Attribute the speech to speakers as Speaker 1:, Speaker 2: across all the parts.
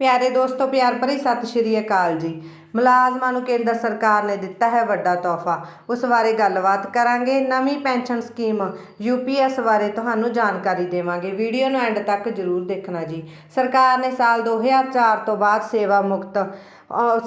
Speaker 1: ਪਿਆਰੇ ਦੋਸਤੋ ਪਿਆਰ ਭਰੀ ਸਤਿ ਸ਼੍ਰੀ ਅਕਾਲ ਜੀ। ਮੁਲਾਜ਼ਮਾਂ ਨੂੰ ਕੇਂਦਰ ਸਰਕਾਰ ਨੇ ਦਿੱਤਾ ਹੈ ਵੱਡਾ ਤੋਹਫਾ। ਉਸ ਬਾਰੇ ਗੱਲਬਾਤ ਕਰਾਂਗੇ। ਨਵੀਂ ਪੈਨਸ਼ਨ ਸਕੀਮ ਯੂਪੀਐਸ ਬਾਰੇ ਤੁਹਾਨੂੰ ਜਾਣਕਾਰੀ ਦੇਵਾਂਗੇ। ਵੀਡੀਓ ਨੂੰ ਐਂਡ ਤੱਕ ਜ਼ਰੂਰ ਦੇਖਣਾ ਜੀ। ਸਰਕਾਰ ਨੇ ਸਾਲ 2004 ਤੋਂ ਬਾਅਦ ਸੇਵਾ ਮੁਕਤ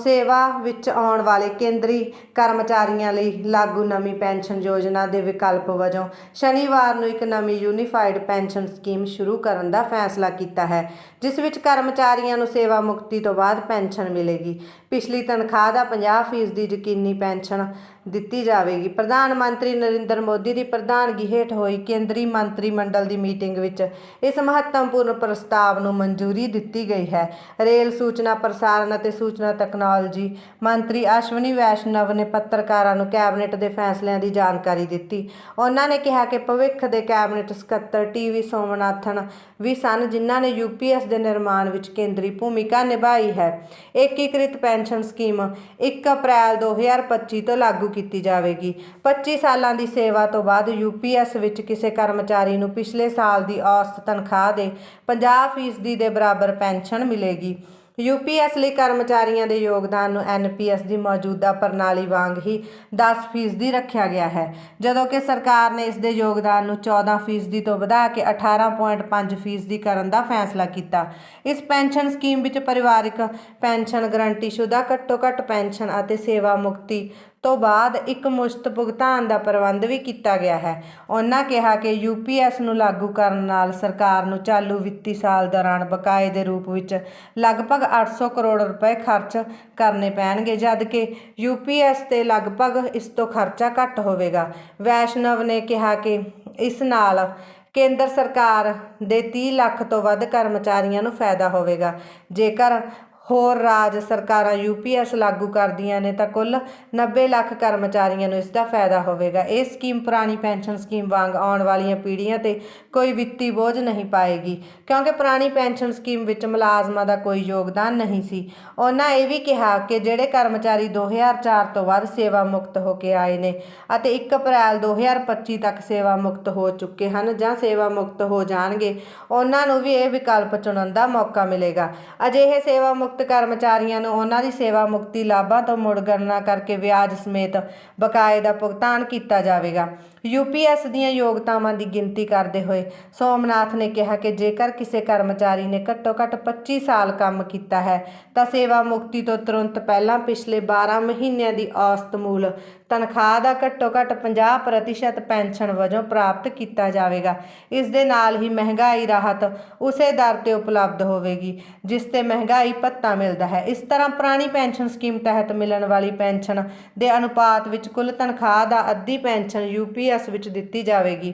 Speaker 1: ਸੇਵਾ ਵਿੱਚ ਆਉਣ ਵਾਲੇ ਕੇਂਦਰੀ ਕਰਮਚਾਰੀਆਂ ਲਈ ਲਾਗੂ ਨਵੀਂ ਪੈਨਸ਼ਨ ਯੋਜਨਾ ਦੇ ਵਿਕਲਪ ਵਜੋਂ ਸ਼ਨੀਵਾਰ ਨੂੰ ਇੱਕ ਨਵੀਂ ਯੂਨੀਫਾਈਡ ਪੈਨਸ਼ਨ ਸਕੀਮ ਸ਼ੁਰੂ ਕਰਨ ਦਾ ਫੈਸਲਾ ਕੀਤਾ ਹੈ, ਜਿਸ ਵਿੱਚ ਕਰਮਚਾਰੀਆਂ ਨੂੰ ਸੇਵਾ ਮੁਕਤੀ ਤੋਂ ਬਾਅਦ ਪੈਨਸ਼ਨ ਮਿਲੇਗੀ। ਪਿਛਲੀ ਤਨਖਾਹ ਦਾ 50% ਦੀ ਯਕੀਨੀ ਪੈਨਸ਼ਨ ਦਿੱਤੀ ਜਾਵੇਗੀ। ਪ੍ਰਧਾਨ ਮੰਤਰੀ ਨਰਿੰਦਰ ਮੋਦੀ ਦੀ ਪ੍ਰਧਾਨਗੀ ਹੇਠ ਹੋਈ ਕੇਂਦਰੀ ਮੰਤਰੀ ਮੰਡਲ ਦੀ ਮੀਟਿੰਗ ਵਿੱਚ ਇਸ ਮਹੱਤਵਪੂਰਨ ਪ੍ਰਸਤਾਵ ਨੂੰ ਮਨਜ਼ੂਰੀ ਦਿੱਤੀ ਗਈ ਹੈ। ਰੇਲ ਸੂਚਨਾ ਪ੍ਰਸਾਰਣ ਅਤੇ ਸੂਚਨਾ ਤਕਨਾਲੋਜੀ ਮੰਤਰੀ ਅਸ਼ਵਨੀ ਵੈਸ਼ਨਵ ਨੇ ਪੱਤਰਕਾਰਾਂ ਨੂੰ ਕੈਬਨਿਟ ਦੇ ਫੈਸਲਿਆਂ ਦੀ ਜਾਣਕਾਰੀ ਦਿੱਤੀ। ਉਹਨਾਂ ਨੇ ਕਿਹਾ ਕਿ ਭਵਿੱਖ ਦੇ ਕੈਬਨਿਟ ਸਕੱਤਰ ਟੀਵੀ ਸੋਮਨਾਥਨ ਵੀ ਸਨ, ਜਿਨ੍ਹਾਂ ਨੇ ਯੂਪੀਐਸ ਦੇ ਨਿਰਮਾਣ ਵਿੱਚ ਕੇਂਦਰੀ ਭੂਮਿਕਾ ਨਿਭਾਈ ਹੈ। ਏਕੀਕ੍ਰਿਤ ਪੈਨਸ਼ਨ ਸਕੀਮ ਸਕੀਮ 1 ਅਪ੍ਰੈਲ 2025 ਤੋਂ ਲਾਗੂ ਕੀਤੀ ਜਾਵੇਗੀ। 25 ਸਾਲਾਂ ਦੀ ਸੇਵਾ ਤੋਂ ਬਾਅਦ ਯੂਪੀਐਸ ਵਿੱਚ ਕਿਸੇ ਕਰਮਚਾਰੀ ਨੂੰ ਪਿਛਲੇ ਸਾਲ ਦੀ ਔਸਤ ਤਨਖਾਹ ਦੇ 50% ਦੇ ਬਰਾਬਰ ਪੈਨਸ਼ਨ ਮਿਲੇਗੀ। ਯੂਪੀਐਸ ਲਈ ਕਰਮਚਾਰੀਆਂ ਦੇ ਯੋਗਦਾਨ ਨੂੰ ਐਨਪੀਐਸ ਦੀ ਮੌਜੂਦਾ ਪ੍ਰਣਾਲੀ ਵਾਂਗ ਹੀ 10% ਦੀ ਰੱਖਿਆ ਗਿਆ ਹੈ। ਜਦੋਂ ਕਿ ਸਰਕਾਰ ਨੇ ਇਸ ਦੇ ਯੋਗਦਾਨ ਨੂੰ 14% ਤੋਂ ਵਧਾ ਕੇ 18.5% ਦੀ ਕਰਨ ਦਾ ਫੈਸਲਾ ਕੀਤਾ। ਇਸ ਪੈਨਸ਼ਨ ਸਕੀਮ ਵਿੱਚ ਪਰਿਵਾਰਿਕ ਪੈਨਸ਼ਨ ਗਰੰਟੀਸ਼ੁਦਾ ਘੱਟੋ-ਘੱਟ ਪੈਨਸ਼ਨ ਅਤੇ ਸੇਵਾ ਮੁਕਤੀ ਤੋਂ ਬਾਅਦ ਇੱਕ ਮੁਸ਼ਤ ਭੁਗਤਾਨ ਦਾ ਪ੍ਰਬੰਧ ਵੀ ਕੀਤਾ ਗਿਆ ਹੈ। ਉਹਨਾਂ ਕਿਹਾ ਕਿ ਯੂਪੀਐਸ ਨੂੰ ਲਾਗੂ ਕਰਨ ਨਾਲ ਸਰਕਾਰ ਨੂੰ ਚਾਲੂ ਵਿੱਤੀ ਸਾਲ ਦੌਰਾਨ ਬਕਾਏ ਦੇ ਰੂਪ ਵਿੱਚ ਲਗਭਗ 800 ਕਰੋੜ ਰੁਪਏ ਖਰਚ ਕਰਨੇ ਪੈਣਗੇ, ਜਦ ਕਿ ਯੂਪੀਐਸ ਤੇ ਲਗਭਗ ਇਸ ਤੋਂ ਖਰਚਾ ਘੱਟ ਹੋਵੇਗਾ। ਵੈਸ਼ਨਵ ਨੇ ਕਿਹਾ ਕਿ ਇਸ ਨਾਲ ਕੇਂਦਰ ਸਰਕਾਰ ਦੇ 30 ਲੱਖ ਤੋਂ ਵੱਧ ਕਰਮਚਾਰੀਆਂ ਨੂੰ ਫਾਇਦਾ ਹੋਵੇਗਾ। ਜੇਕਰ ਹੋਰ ਰਾਜ ਸਰਕਾਰਾਂ ਯੂਪੀਐਸ ਲਾਗੂ ਕਰਦੀਆਂ ਨੇ ਤਾਂ ਕੁੱਲ 90 ਲੱਖ ਕਰਮਚਾਰੀਆਂ ਨੂੰ ਇਸ ਦਾ ਫਾਇਦਾ ਹੋਵੇਗਾ। ਇਹ ਸਕੀਮ ਪੁਰਾਣੀ ਪੈਨਸ਼ਨ ਸਕੀਮ ਵਾਂਗ ਆਉਣ ਵਾਲੀਆਂ ਪੀੜ੍ਹੀਆਂ ਤੇ ਕੋਈ ਵਿੱਤੀ ਬੋਝ ਨਹੀਂ ਪਾਏਗੀ, ਕਿਉਂਕਿ ਪੁਰਾਣੀ ਪੈਨਸ਼ਨ ਸਕੀਮ ਵਿੱਚ ਮੁਲਾਜ਼ਮਾਂ ਦਾ ਕੋਈ ਯੋਗਦਾਨ ਨਹੀਂ ਸੀ। ਉਹਨਾਂ ਇਹ ਵੀ ਕਿਹਾ ਕਿ ਜਿਹੜੇ ਕਰਮਚਾਰੀ 2004 ਤੋਂ ਵੱਧ ਸੇਵਾ ਮੁਕਤ ਹੋ ਕੇ ਆਏ ਨੇ ਅਤੇ 1 ਅਪ੍ਰੈਲ 2025 ਤੱਕ ਸੇਵਾ ਮੁਕਤ ਹੋ ਚੁੱਕੇ ਹਨ ਜਾਂ ਸੇਵਾ ਮੁਕਤ ਹੋ ਜਾਣਗੇ, ਉਹਨਾਂ ਨੂੰ ਵੀ ਇਹ ਵਿਕਲਪ ਚੁਣਨ ਦਾ ਮੌਕਾ ਮਿਲੇਗਾ। ਅਜਿਹੇ ਸੇਵਾ ਮੁਕਤ ਕਰਮਚਾਰੀਆਂ ਨੂੰ ਉਹਨਾਂ ਦੀ ਸੇਵਾ ਮੁਕਤੀ ਲਾਭਾਂ ਤੋਂ ਮੁੜ ਗਣਨਾ ਕਰਕੇ ਵਿਆਜ ਸਮੇਤ ਬਕਾਏ ਦਾ ਭੁਗਤਾਨ ਕੀਤਾ ਜਾਵੇਗਾ। ਯੂਪੀਐਸ ਦੀਆਂ ਯੋਗਤਾਵਾਂ ਦੀ ਗਿਣਤੀ ਕਰਦੇ ਹੋਏ ਸੋਮਨਾਥ ਨੇ ਕਿਹਾ ਕਿ ਜੇਕਰ ਕਿਸੇ ਕਰਮਚਾਰੀ ਨੇ ਘੱਟੋ-ਘੱਟ 25 ਸਾਲ ਕੰਮ ਕੀਤਾ ਹੈ, ਤਾਂ ਸੇਵਾ ਮੁਕਤੀ ਤੋਂ ਤੁਰੰਤ ਪਹਿਲਾਂ ਪਿਛਲੇ 12 ਮਹੀਨਿਆਂ ਦੀ ਔਸਤ ਮੂਲ ਤਨਖਾਹ ਦਾ ਘੱਟੋ-ਘੱਟ 50% ਪੈਨਸ਼ਨ ਵਜੋਂ ਪ੍ਰਾਪਤ ਕੀਤਾ ਜਾਵੇਗਾ। ਇਸ ਦੇ ਨਾਲ ਹੀ ਮਹਿੰਗਾਈ ਰਾਹਤ ਉਸੇ ਦਰ ਤੇ ਉਪਲਬਧ ਹੋਵੇਗੀ, ਜਿਸ ਤੇ ਮਹਿੰਗਾਈ ਭੱਤਾ ਮਿਲਦਾ ਹੈ। ਇਸ ਤਰ੍ਹਾਂ ਪੁਰਾਣੀ ਪੈਨਸ਼ਨ ਸਕੀਮ ਤਹਿਤ ਮਿਲਣ ਵਾਲੀ ਪੈਨਸ਼ਨ ਦੇ ਅਨੁਪਾਤ ਵਿੱਚ ਕੁੱਲ ਤਨਖਾਹ ਦਾ ਅੱਧੀ ਪੈਨਸ਼ਨ ਯੂਪੀਐਸ ਵਿੱਚ ਦਿੱਤੀ ਜਾਵੇਗੀ।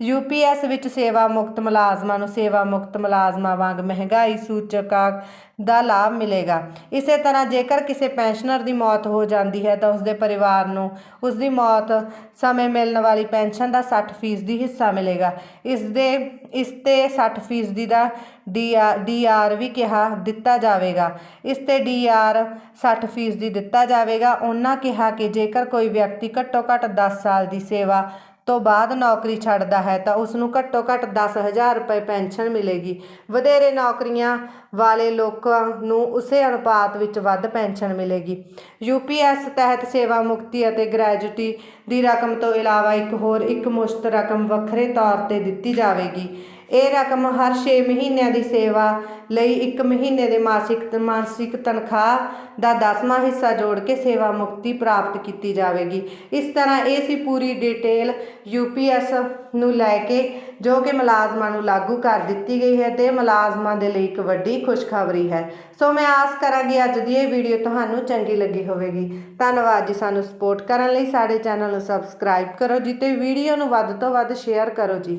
Speaker 1: ਯੂਪੀਐਸ ਵਿੱਚ ਸੇਵਾ ਮੁਕਤ ਮੁਲਾਜ਼ਮਾਂ ਨੂੰ ਸੇਵਾ ਮੁਕਤ ਮੁਲਾਜ਼ਮਾਂ ਵਾਂਗ ਮਹਿੰਗਾਈ ਸੂਚਕਾਂਕ ਦਾ ਲਾਭ ਮਿਲੇਗਾ। ਇਸੇ ਤਰ੍ਹਾਂ ਜੇਕਰ ਕਿਸੇ ਪੈਨਸ਼ਨਰ ਦੀ ਮੌਤ ਹੋ ਜਾਂਦੀ ਹੈ ਤਾਂ ਉਸਦੇ ਪਰਿਵਾਰ ਨੂੰ ਉਸ ਦੀ ਮੌਤ, ਸਮੇਂ ਮਿਲਣ ਵਾਲੀ ਪੈਨਸ਼ਨ ਦਾ 60% ਦੀ ਹਿੱਸਾ ਮਿਲੇਗਾ। ਇਸ ਦੇ ਇਸ ਤੇ 60% ਦਾ ਡੀਆਰ ਡੀਆਰ ਵੀ ਕਿਹਾ ਦਿੱਤਾ ਜਾਵੇਗਾ। ਇਸ ਤੇ ਡੀਆਰ 60% ਦੀ ਦਿੱਤਾ ਜਾਵੇਗਾ। ਉਹਨਾਂ ਕਿਹਾ ਕਿ ਜੇਕਰ ਕੋਈ ਵਿਅਕਤੀ ਘੱਟੋ ਘੱਟ 10 ਸਾਲ ਦੀ ਸੇਵਾ ਤੋਂ ਬਾਅਦ ਨੌਕਰੀ ਛੱਡਦਾ ਹੈ ਤਾਂ ਉਸ ਨੂੰ ਘੱਟੋ ਘੱਟ 10000 ਰੁਪਏ ਪੈਨਸ਼ਨ ਮਿਲੇਗੀ। ਵਧੇਰੇ ਨੌਕਰੀਆਂ ਵਾਲੇ ਲੋਕਾਂ ਨੂੰ ਉਸੇ ਅਨੁਪਾਤ ਵਿੱਚ ਵੱਧ ਪੈਨਸ਼ਨ ਮਿਲੇਗੀ। ਯੂਪੀਐਸ ਤਹਿਤ ਸੇਵਾ ਮੁਕਤੀ ਅਤੇ ਗ੍ਰੈਜੂਟੀ ਦੀ ਰਕਮ ਤੋਂ ਇਲਾਵਾ ਇੱਕ ਹੋਰ ਇੱਕ ਮੁਸ਼ਤ ਰਕਮ ਵੱਖਰੇ ਤੌਰ ਤੇ ਦਿੱਤੀ ਜਾਵੇਗੀ। ਇਹ ਰਕਮ ਹਰ 6 ਮਹੀਨਿਆਂ ਦੀ ਸੇਵਾ ਲਈ 1 ਮਹੀਨੇ ਦੇ ਮਾਸਿਕ ਮਾਨਸਿਕ ਤਨਖਾਹ ਦਾ 10ਵਾਂ ਹਿੱਸਾ ਜੋੜ ਕੇ ਸੇਵਾ ਮੁਕਤੀ ਪ੍ਰਾਪਤ ਕੀਤੀ ਜਾਵੇਗੀ। ਇਸ ਤਰ੍ਹਾਂ ਇਹ ਸੀ ਪੂਰੀ ਡਿਟੇਲ ਯੂਪੀਐਸ ਨੂੰ ਲੈ ਕੇ, ਜੋ ਕਿ ਮੁਲਾਜ਼ਮਾਂ ਨੂੰ ਲਾਗੂ ਕਰ ਦਿੱਤੀ ਗਈ ਹੈ ਤੇ ਮੁਲਾਜ਼ਮਾਂ ਦੇ ਲਈ ਇੱਕ ਵੱਡੀ ਖੁਸ਼ਖਬਰੀ ਹੈ। ਸੋ ਮੈਂ ਆਸ ਕਰਾਂਗੀ ਅੱਜ ਦੀ ਇਹ ਵੀਡੀਓ ਤੁਹਾਨੂੰ ਚੰਗੀ ਲੱਗੀ ਹੋਵੇਗੀ। ਧੰਨਵਾਦ ਜੀ ਸਾਨੂੰ ਸਪੋਰਟ ਕਰਨ ਲਈ। ਸਾਡੇ ਚੈਨਲ ਨੂੰ ਸਬਸਕ੍ਰਾਈਬ ਕਰੋ ਜੀ ਤੇ ਵੀਡੀਓ ਨੂੰ ਵੱਧ ਤੋਂ ਵੱਧ ਸ਼ੇਅਰ ਕਰੋ ਜੀ।